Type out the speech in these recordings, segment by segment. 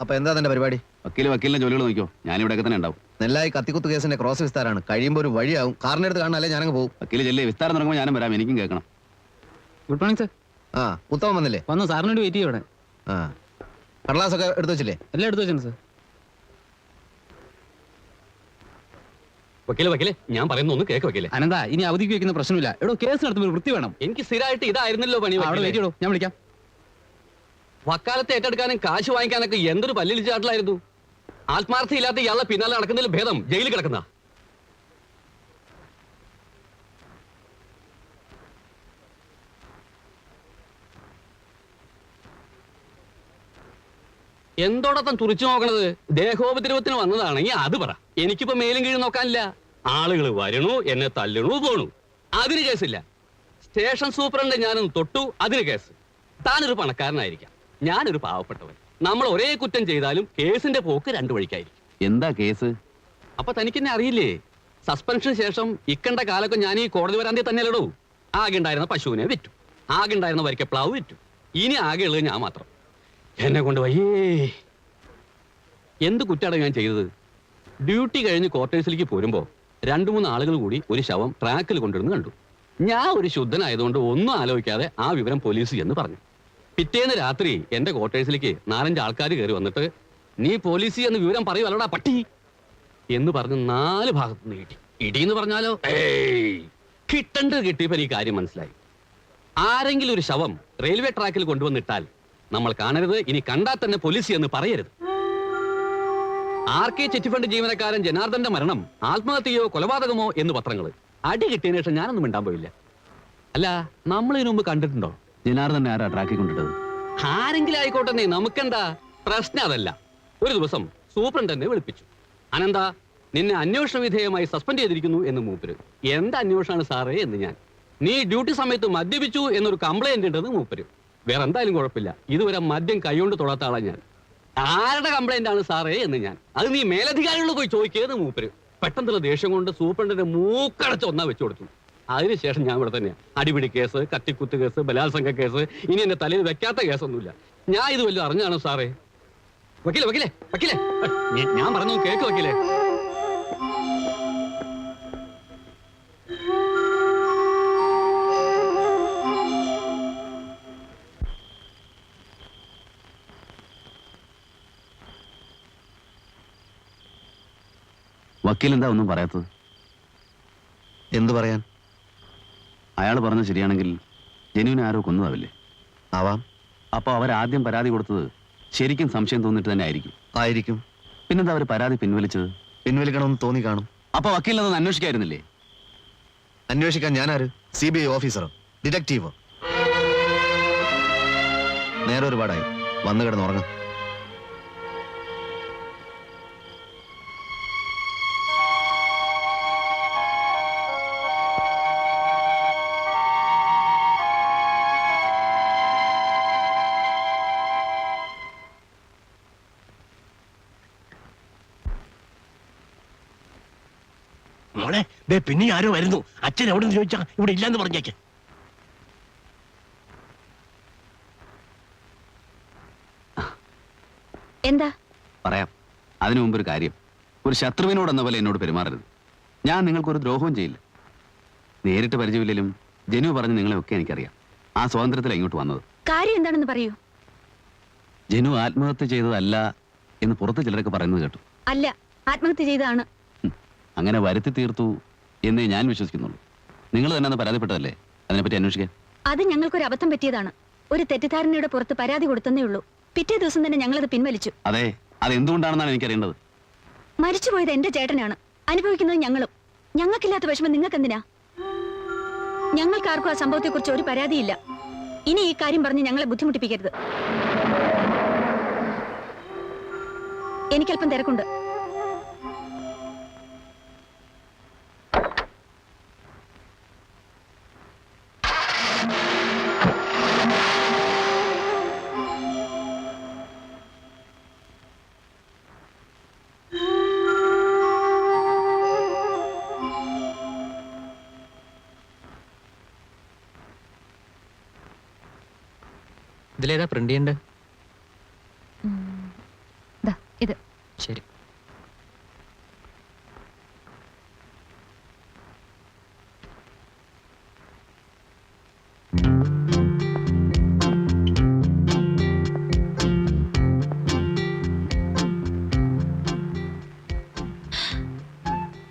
അപ്പൊ എന്താ തന്റെ പരിപാടി? വക്കീൽ വക്കീലിന്റെ ജോലികൾ നോക്കിയോ ഞാൻ ഇവിടെ തന്നെ ഉണ്ടാവും. നെല്ലായി കത്തിക്കുത്ത് കേസിന്റെ ക്രോസ് വിസ്താരാണ്. കഴിയുമ്പോൾ ഒരു വഴിയാവും. കാറിന്റെ അടുത്ത് കാണാനല്ലേ ഞാനങ്ങ് പോകും വക്കീൽ ചെല്ലേ വിസ്താരം തുടങ്ങുമ്പോൾ ഞാനും വരാം. എനിക്കും കേൾക്കണം. ഗുഡ് മോർണിംഗ് സർ ആ ഉത്തമം വന്നില്ലേ? വന്നു സാറിന് വേണ്ടി വെയിറ്റ് ചെയ്യണം ആ. കടലാസൊക്കെ എടുത്തു വെച്ചില്ലേ? എല്ലാം എടുത്തു വെച്ചു സർ വക്കീലെ വക്കീലെ ഞാൻ പറയുന്ന ഒന്ന് കേക്ക് വക്കീലെ. അനന്താ ഇനി അവധിക്ക് വെക്കുന്ന പ്രശ്നമില്ല. എടോ കേസ് നടത്തുമ്പോൾ വൃത്തി വേണം. എനിക്ക് സ്ഥിരമായിട്ട് ഇതായിരുന്നല്ലോ പണി അവിടെ വെയിറ്റ് ചെയ്യടോ ഞാൻ വിളിക്കാം. വക്കാലത്ത് ഏറ്റെടുക്കാനും കാശ് വാങ്ങിക്കാനൊക്കെ എന്തൊരു പല്ലിൽ ചാട്ടലായിരുന്നു? ആത്മാർത്ഥയില്ലാത്ത ഇയാളെ പിന്നാലെ നടക്കുന്നതിൽ ഭേദം ജയിലിൽ കിടക്കുന്ന. എന്തോടത്തം തുറിച്ചു നോക്കണത്? ദേഹോപദ്രവത്തിന് വന്നതാണെങ്കിൽ അത് പറ. എനിക്കിപ്പോ മേലും കീഴും നോക്കാനില്ല. ആളുകൾ വരണു എന്നെ തല്ലണു പോണു. അതിന് കേസില്ല. സ്റ്റേഷൻ സൂപ്രണ്ട് ഞാനൊന്ന് തൊട്ടു അതിന് കേസ്. താനൊരു പണക്കാരനായിരിക്കാം. ഞാനൊരു പാവപ്പെട്ടവൻ. നമ്മൾ ഒരേ കുറ്റം ചെയ്താലും കേസിന്റെ പോക്ക് രണ്ടു വഴിക്കായിരിക്കും. എന്താ കേസ്? അപ്പൊ തനിക്കെന്നെ അറിയില്ലേ? സസ്പെൻഷന് ശേഷം ഇക്കണ്ട കാലൊക്കെ ഞാൻ ഈ കോടതി വരാന്തി തന്നെയല്ലടോ. ആകെ ഉണ്ടായിരുന്ന പശുവിനെ വിറ്റു. ആകെ ഉണ്ടായിരുന്ന വരിക്കപ്ലാവ് വിറ്റു. ഇനി ആകെ ഉള്ളത് ഞാൻ മാത്രം. എന്നെ കൊണ്ട് വയ്യേ. എന്ത് കുറ്റാണ് ഞാൻ ചെയ്തത്? ഡ്യൂട്ടി കഴിഞ്ഞ് ക്വാർട്ടേഴ്സിലേക്ക് പോരുമ്പോ രണ്ടു മൂന്ന് ആളുകൾ കൂടി ഒരു ശവം ട്രാക്കിൽ കൊണ്ടിരുന്ന് കണ്ടു. ഞാൻ ഒരു ശുദ്ധനായതുകൊണ്ട് ഒന്നും ആലോചിക്കാതെ ആ വിവരം പോലീസ് എന്ന് പറഞ്ഞു. പിറ്റേന്ന് രാത്രി എന്റെ ക്വാർട്ടേഴ്സിലേക്ക് നാലഞ്ച് ആൾക്കാർ കയറി വന്നിട്ട് നീ പോലീസി എന്ന് വിവരം പറയുവല്ലടാ പട്ടി. എന്ന് പറഞ്ഞ് നാല് ഭാഗത്ത് നിന്ന് ഇടി ഇടി എന്ന് പറഞ്ഞാലോ? കിട്ടണ്ട് കിട്ടേണ്ടത് കിട്ടിയപ്പോ ഈ കാര്യം മനസ്സിലായി. ആരെങ്കിലും ഒരു ശവം റെയിൽവേ ട്രാക്കിൽ കൊണ്ടുവന്നിട്ടാൽ നമ്മൾ കാണരുത് ഇനി കണ്ടാൽ തന്നെ പോലീസി എന്ന് പറയരുത്. ആർ കെ ചെറ്റിഫണ്ട് ജീവനക്കാരൻ ജനാർദ്ദന്റെ മരണം ആത്മഹത്യയോ കൊലപാതകമോ എന്ന് പത്രങ്ങൾ അടി കിട്ടിയതിനു ശേഷം ഞാനൊന്നും മിണ്ടാൻ പോയില്ല. അല്ല നമ്മൾ ഇതിനു മുമ്പ് കണ്ടിട്ടുണ്ടോ? ജനാർദ്ദനെ ആരാ ട്രാക്കിൽ കൊണ്ടിട്ടത്? ആരെങ്കിലും ആയിക്കോട്ടെ നമുക്കെന്താ? പ്രശ്നം അതല്ല. ഒരു ദിവസം സൂപ്രണ്ട് വിളിപ്പിച്ചു. അനന്ത നിന്നെ അന്വേഷണ വിധേയമായി സസ്പെൻഡ് ചെയ്തിരിക്കുന്നു എന്ന് മൂപ്പര്. എന്ത് അന്വേഷണമാണ് സാറേ എന്ന് ഞാൻ. നീ ഡ്യൂട്ടി സമയത്ത് മദ്യപിച്ചു എന്നൊരു കംപ്ലൈന്റ് ഉണ്ടെന്ന് മൂപ്പര്. വേറെ എന്തായാലും കുഴപ്പമില്ല. ഇതുവരെ മദ്യം കൈകൊണ്ട് തൊടാത്ത ആളാ ഞാൻ. ആരുടെ കംപ്ലൈന്റ് ആണ് സാറേ എന്ന് ഞാൻ. അത് നീ മേലധികാരികളോട് പോയി ചോദിക്കുന്നത് മൂപ്പര്. പെട്ടെന്നുള്ള ദേഷ്യം കൊണ്ട് സൂപ്രണ്ടിന്റെ മൂക്കടച്ച് ഒന്നാ വെച്ചു കൊടുത്തു. അതിനുശേഷം ഞാൻ ഇവിടെ തന്നെയാ. അടിപിടി കേസ് കത്തിക്കുത്ത് കേസ് ബലാത്സംഗ കേസ് ഇനി എന്റെ തലയിൽ വെക്കാത്ത കേസൊന്നുമില്ല. ഞാൻ ഇത് വല്ലതും അറിഞ്ഞാണോ സാറേ? വക്കീലെ വക്കീലെ വക്കീലെ. ഞാൻ പറഞ്ഞു കേക്ക് വക്കീലെ. വക്കീൽ എന്താ ഒന്നും പറയാത്തത്? എന്തു പറയാൻ? അയാൾ പറഞ്ഞ ശരിയാണെങ്കിൽ ജനുവിനെ ആരോ കൊന്നതാവില്ലേ? ആവാം. അപ്പോൾ ആദ്യം പരാതി കൊടുത്തത് ശരിക്കും സംശയം തോന്നിട്ട് തന്നെ ആയിരിക്കും. ആയിരിക്കും. പിന്നെന്താ അവർ പരാതി പിൻവലിച്ചത്? പിൻവലിക്കണമെന്ന് തോന്നി കാണും. അപ്പൊ വക്കീലിനൊന്ന് അന്വേഷിക്കായിരുന്നില്ലേ? അന്വേഷിക്കാൻ ഞാനാര്? സി ബി ഐ ഓഫീസറോ? ഡിറ്റക്റ്റീവോ? നേരെ ഒരുപാടായി. വന്നു കിടന്ന് ഉറങ്ങും. മോളെ ദേ പിന്നെ ആരോ വരുന്നു. അച്ഛൻ എവിടെ നിന്ന് ചോദിച്ചാ ഇവിടെ ഇല്ലാന്ന് പറഞ്ഞേക്ക്. എന്താ? പറയാം. അതിനു മുമ്പ് ഒരു കാര്യം. ഒരു ശത്രുവിനോട് എന്ന പോലെ എന്നോട് പെരുമാറരുത്. ഞാൻ നിങ്ങൾക്കൊരു ദ്രോഹവും ചെയ്യില്ല. നേരിട്ട് പരിചയമില്ലെങ്കിലും ജനു പറഞ്ഞ് നിങ്ങളെയൊക്കെ എനിക്കറിയാം. ആ സ്വാതന്ത്ര്യത്തിൽ ഇങ്ങോട്ട് വന്നത്. കാര്യം എന്താണെന്ന് പറയൂ. ജനു ആത്മഹത്യ ചെയ്തതല്ല എന്ന് പുറത്ത് ചിലരൊക്കെ പറയുന്നത് കേട്ടു. അല്ല ആത്മഹത്യ ചെയ്തതാണ്. അങ്ങനെ വരുത്തി തീർത്തു എന്നേ ഞാൻ വിശ്വസിക്കുന്നുള്ളൂ. നിങ്ങൾ തന്നെ അന്ന് പരാതിപ്പെട്ടതല്ലേ? അതിനെപ്പറ്റി അന്വേഷിക്കാൻ. അത് ഞങ്ങൾക്കൊരു അബദ്ധം പറ്റിയതാണ്. ഒരു തെറ്റിദ്ധാരണയുടെ പുറത്ത് പരാതി കൊടുത്തന്നേ ഉള്ളൂ. പിറ്റേ ദിവസം തന്നെ ഞങ്ങളത് പിൻവലിച്ചു. അതെ അത് എന്തുകൊണ്ടാണെന്നാണ് എനിക്കറിയേണ്ടത് മരിച്ചുപോയത് എന്റെ ചേട്ടനാണ്. അനുഭവിക്കുന്നത് ഞങ്ങളും. ഞങ്ങൾക്കില്ലാത്ത വിഷമം നിങ്ങൾക്ക് എന്തിനാ ഞങ്ങൾക്കാർക്കും ആ സംഭവത്തെക്കുറിച്ച് ഒരു പരാതിയില്ല. ഇനി ഈ കാര്യം പറഞ്ഞ് ഞങ്ങളെ ബുദ്ധിമുട്ടിപ്പിക്കരുത്. എനിക്കല്പം തിരക്കുണ്ട്. ഇതിലേതാ പ്രിന്റ് ചെയ്യണ്ടേ? ഇത്. ശരി.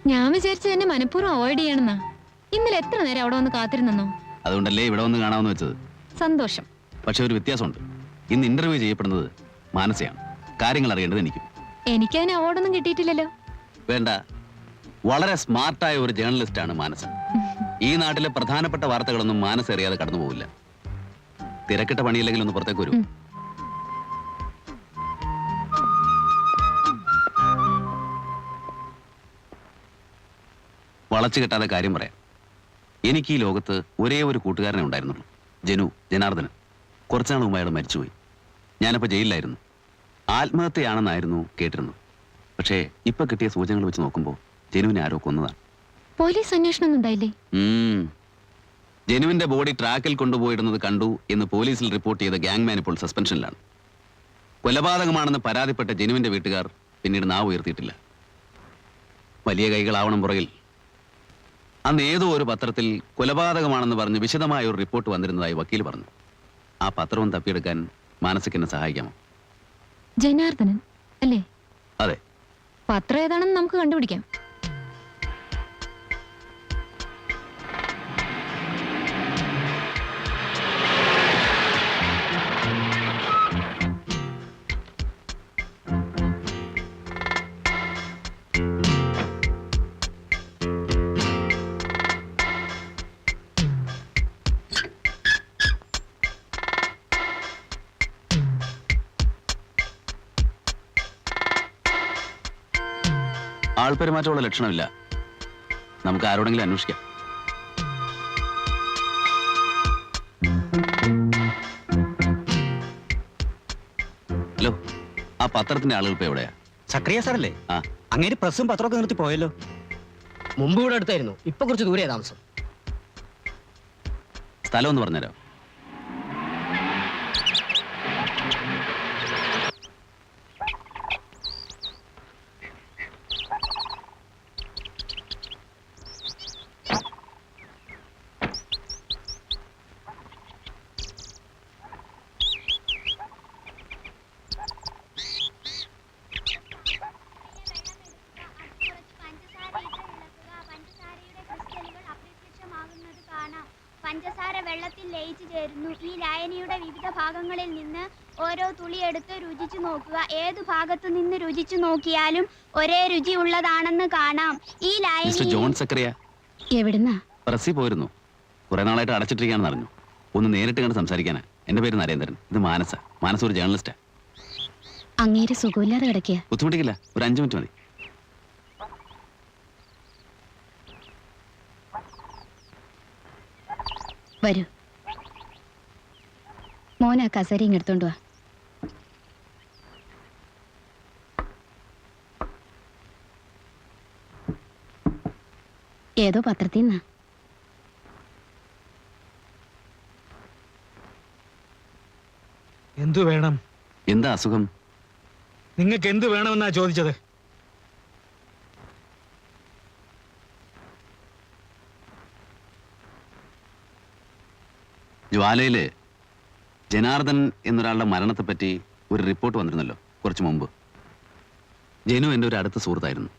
ഞാൻ വിചാരിച്ചത് എന്നെ മനഃപൂർവം അവോയ്ഡ് ചെയ്യണമെന്നാ. ഇന്നലെ എത്ര നേരം അവിടെ വന്ന് കാത്തിരുന്നോ അതുകൊണ്ടല്ലേ ഇവിടെ വന്ന് കാണാമെന്ന് വെച്ചത്? സന്തോഷം. പക്ഷെ ഒരു വ്യത്യാസമുണ്ട്. ഇന്ന് ഇന്റർവ്യൂ ചെയ്യപ്പെടുന്നത് മാനസയാണ്. കാര്യങ്ങൾ അറിയേണ്ടത് എനിക്ക്. എനിക്കും എനിക്കതിന് അവാർഡൊന്നും കിട്ടിയിട്ടില്ലല്ലോ. വേണ്ട. വളരെ സ്മാർട്ടായ ഒരു ജേർണലിസ്റ്റ് ആണ് മാനസ ഈ നാട്ടിലെ പ്രധാനപ്പെട്ട വാർത്തകളൊന്നും മാനസ അറിയാതെ കടന്നു പോകില്ല തിരക്കിട്ട പണിയില്ലെങ്കിൽ ഒന്ന് പുറത്തേക്ക് വരും. വളച്ചു കെട്ടാതെ കാര്യം പറയാം. എനിക്ക് ഈ ലോകത്ത് ഒരേ ഒരു കൂട്ടുകാരനെ ഉണ്ടായിരുന്നുള്ളൂ. ജനു ജനാർദ്ദനൻ. കുറച്ചുനാൾ മുമ്പ് അയാൾ മരിച്ചുപോയി. ഞാനപ്പോൾ ജയിലിലായിരുന്നു. ആത്മഹത്യയാണെന്നായിരുന്നു കേട്ടിരുന്നു. പക്ഷേ ഇപ്പൊ കിട്ടിയ സൂചനകൾ വെച്ച് നോക്കുമ്പോൾ ജനുവിനെ ആരോ കൊന്നതാണ്. പോലീസ് അന്വേഷണം ഒന്നും ഉണ്ടായില്ലേ? ഉം. ജനുവിന്റെ ബോഡി ട്രാക്കിൽ കൊണ്ടുപോയിടുന്നത് കണ്ടു എന്ന് പോലീസിൽ റിപ്പോർട്ട് ചെയ്ത ഗാങ്മാൻ ഇപ്പോൾ സസ്പെൻഷനിലാണ്. കൊലപാതകമാണെന്ന് പരാതിപ്പെട്ട ജനുവിന്റെ വീട്ടുകാർ പിന്നീട് നാവ് ഉയർത്തിയിട്ടില്ല. വലിയ കൈകളാവണം പുറകിൽ. അന്ന് ഏതോ ഒരു പത്രത്തിൽ കൊലപാതകമാണെന്ന് പറഞ്ഞ് വിശദമായ ഒരു റിപ്പോർട്ട് വന്നിരുന്നതായി വക്കീൽ പറഞ്ഞു. ആ പത്രവും തപ്പിയെടുക്കാൻ മാനസികനെ സഹായിക്കാമോ? ജനാർദ്ദനൻ അല്ലേ? അതെ. പത്രം ഏതാണെന്ന് നമുക്ക് കണ്ടുപിടിക്കാം. ആൾപെരുമാറ്റമുള്ള ലക്ഷണമില്ല. നമുക്ക് ആരോടെങ്കിലും അന്വേഷിക്കാം. ഹലോ ആ പത്രത്തിന്റെ ആളുകൾ ഇപ്പൊ എവിടെയാ? സക്രിയ സാറല്ലേ? ആ. അങ്ങേര് പ്രസ്സും പത്രമൊക്കെ നിർത്തി പോയല്ലോ. മുമ്പ് ഇവിടെ അടുത്തായിരുന്നു. ഇപ്പൊ കുറച്ച് ദൂരെയാ താമസം. സ്ഥലം ഒന്ന് പറഞ്ഞുതരാം വെള്ളത്തിൽ ലയിച്ചു ചേരുന്നു. ഈ ലായനിയുടെ വിവിധ ഭാഗങ്ങളിൽ നിന്ന് ഓരോ തുളി എടുത്ത് രുചിച്ചു നോക്കുക. ഏത് ഭാഗത്തു നിന്ന് രുചിച്ചു നോക്കിയാലും ഒരേ രുചി ഉള്ളതാണെന്ന് കാണാം. ഈ മിസ്റ്റർ ലായനി ജോൺ സക്രിയ. എവിടുന്നാ? പ്രസ്സിൽ പോയിരുന്നു കുറെ നാളായിട്ട് അടച്ചിട്ടിരിക്കുകയാണെന്ന് അറിഞ്ഞു. ഒന്ന് നേരിട്ട് കണ്ട് സംസാരിക്കാനാ. എന്റെ പേര് നരേന്ദ്രൻ. ഇത് മാനസ. മാനസ ഒരു ജേർണലിസ്റ്റാ അങ്ങേര് സുഖമില്ലാതെ കിടക്കുക ബുദ്ധിമുട്ടിക്കില്ല. ഒരു അഞ്ചു മിനിറ്റ് മതി. വരൂ. മോന കസരി ഇങ്ങെടുത്തോണ്ട് വാ. ഏതോ പത്രത്തിൽ നിന്നാ. എന്തു വേണം? എന്താ അസുഖം? നിങ്ങൾക്ക് എന്ത് വേണമെന്നാ ചോദിച്ചത്? ജ്വാലയിൽ ജനാർദ്ദൻ എന്നൊരാളുടെ മരണത്തെ പറ്റി ഒരു റിപ്പോർട്ട് വന്നിരുന്നല്ലോ കുറച്ച് മുമ്പ്. ജനു എന്റെ ഒരു അടുത്ത സുഹൃത്തായിരുന്നു.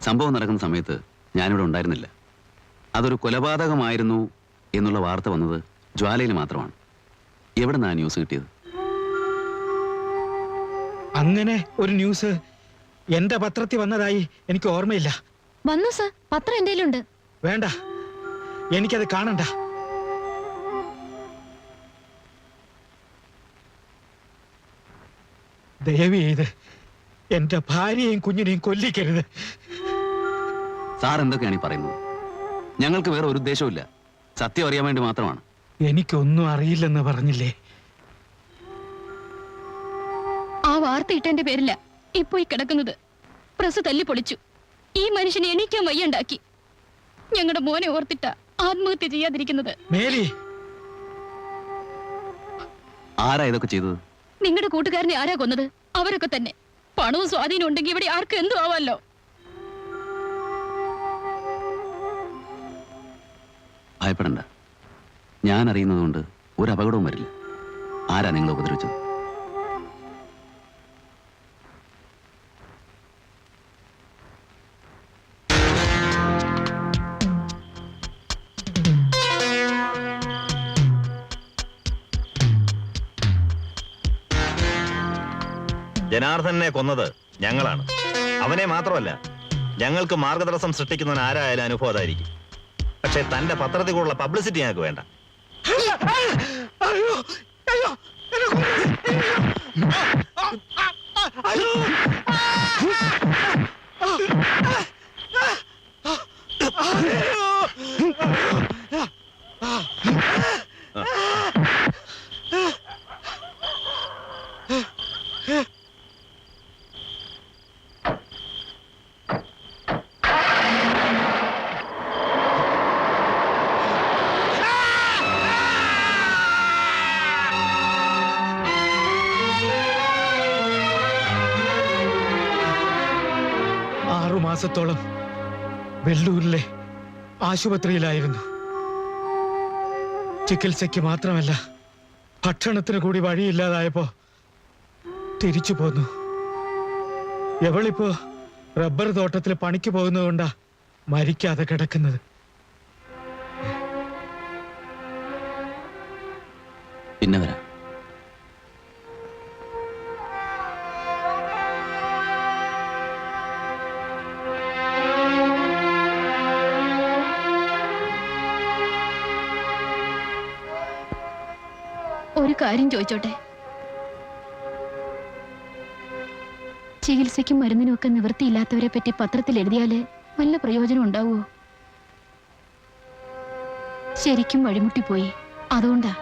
സംഭവം നടക്കുന്ന സമയത്ത് ഞാനിവിടെ ഉണ്ടായിരുന്നില്ല. അതൊരു കൊലപാതകമായിരുന്നു എന്നുള്ള വാർത്ത വന്നത് ജ്വാലയിൽ മാത്രമാണ്. എവിടെ നിന്നാണ് ന്യൂസ് കിട്ടിയത്? അങ്ങനെ ഒരു ന്യൂസ് എന്റെ പത്രത്തിൽ വന്നതായി എനിക്ക് ഓർമ്മയില്ല. വന്നു സർ പത്രം എന്റെ കയ്യിലുണ്ട് വേണ്ട. എനിക്കത് കാണണ്ട. ദയവ് ചെയ്ത് എന്റെ ഭാര്യയും കുഞ്ഞിനെയും കൊല്ലിക്കരുത്. സാർ എന്തൊക്കെയാണ് ഈ പറയുന്നത്? ഞങ്ങൾക്ക് വേറെ ഒരു ഉദ്ദേശവും സത്യം അറിയാൻ വേണ്ടി മാത്രമാണ്. എനിക്കൊന്നും അറിയില്ലെന്ന് പറഞ്ഞില്ലേ? ആ വാർത്ത ഇട്ടെന്റെ പേരില്ല. ഇപ്പൊ ഈ കിടക്കുന്നത്. പ്രസ് തല്ലി പൊളിച്ചു. ഈ മനുഷ്യനെ എണീക്കാൻ വയ്യണ്ടാക്കി. ഞങ്ങളുടെ മോനെ ഓർത്തിട്ട ആത്മഹത്യ ചെയ്യാതിരിക്കുന്നത്. മേലി ആരാ ഇതൊക്കെ ചെയ്തത്? നിങ്ങളുടെ കൂട്ടുകാരനെ ആരാ കൊന്നത്? അവരൊക്കെ തന്നെ. പണവും സ്വാധീനം ഉണ്ടെങ്കിൽ ഇവിടെ ആർക്കും എന്തു ആവാല്ലോ? ഭയപ്പെടണ്ട. ഞാൻ അറിയുന്നതുകൊണ്ട് ഒരു അപകടവും വരില്ല. ആരാ നിങ്ങളെ ഉപദ്രവിച്ചത്? ജനാർദ്ദനെ കൊന്നത് ഞങ്ങളാണ് അവനെ മാത്രമല്ല ഞങ്ങൾക്ക് മാർഗതടസ്സം സൃഷ്ടിക്കുന്നവൻ ആരായാലും അനുഭവം അതായിരിക്കും പക്ഷെ തന്റെ പത്രത്തിൽ കൂടുള്ള പബ്ലിസിറ്റി ഞങ്ങൾക്ക് വേണ്ട അയ്യോ മാസത്തോളം വെള്ളൂരിലെ ആശുപത്രിയിലായിരുന്നു. ചികിത്സയ്ക്ക് മാത്രമല്ല ഭക്ഷണത്തിന് കൂടി വഴിയില്ലാതായപ്പോ തിരിച്ചു പോന്നു. എവളിപ്പോ റബ്ബർ തോട്ടത്തിൽ പണിക്ക് പോകുന്നതുകൊണ്ടാ മരിക്കാതെ കിടക്കുന്നത്. പിന്നെ ഒരു കാര്യം ചോദിച്ചോട്ടെ? ചികിത്സയ്ക്കും മരുന്നിനും ഒക്കെ നിവൃത്തിയില്ലാത്തവരെ പറ്റി പത്രത്തിൽ എഴുതിയാൽ വല്ല പ്രയോജനം ഉണ്ടാവുമോ ശരിക്കും വഴിമുട്ടിപ്പോയി അതുകൊണ്ടാ.